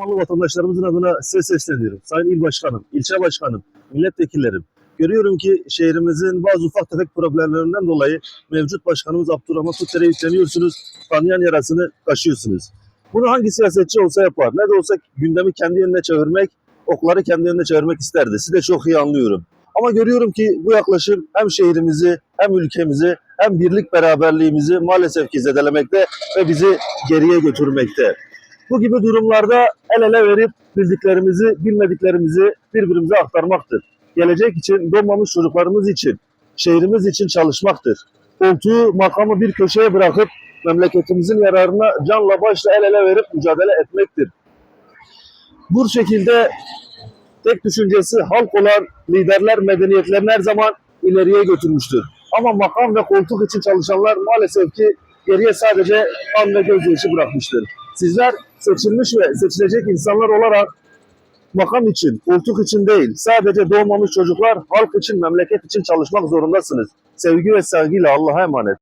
Osmanlı vatandaşlarımızın adına size sesleniyorum. Sayın İl Başkanım, ilçe başkanım, milletvekillerim. Görüyorum ki şehrimizin bazı ufak tefek problemlerinden dolayı mevcut başkanımız Abdurrahman Tutter'e yükleniyorsunuz. Tanıyan yarasını kaşıyorsunuz. Bunu hangi siyasetçi olsa yapar. Ne de olsa gündemi kendi yönüne çevirmek, okları kendi yönüne çevirmek isterdi. Sizi de çok iyi anlıyorum. Ama görüyorum ki bu yaklaşım hem şehrimizi, hem ülkemizi, hem birlik beraberliğimizi maalesef ki zedelemekte ve bizi geriye götürmekte. Bu gibi durumlarda el ele verip bildiklerimizi, bilmediklerimizi birbirimize aktarmaktır. Gelecek için, doğmamış çocuklarımız için, şehrimiz için çalışmaktır. Koltuğu, makamı bir köşeye bırakıp memleketimizin yararına canla başla el ele verip mücadele etmektir. Bu şekilde tek düşüncesi halk olan liderler medeniyetlerini her zaman ileriye götürmüştür. Ama makam ve koltuk için çalışanlar maalesef ki geriye sadece kan ve gözyaşı bırakmıştır. Sizler seçilmiş ve seçilecek insanlar olarak makam için, koltuk için değil, sadece doğmamış çocuklar halk için, memleket için çalışmak zorundasınız. Sevgi ve saygıyla Allah'a emanet.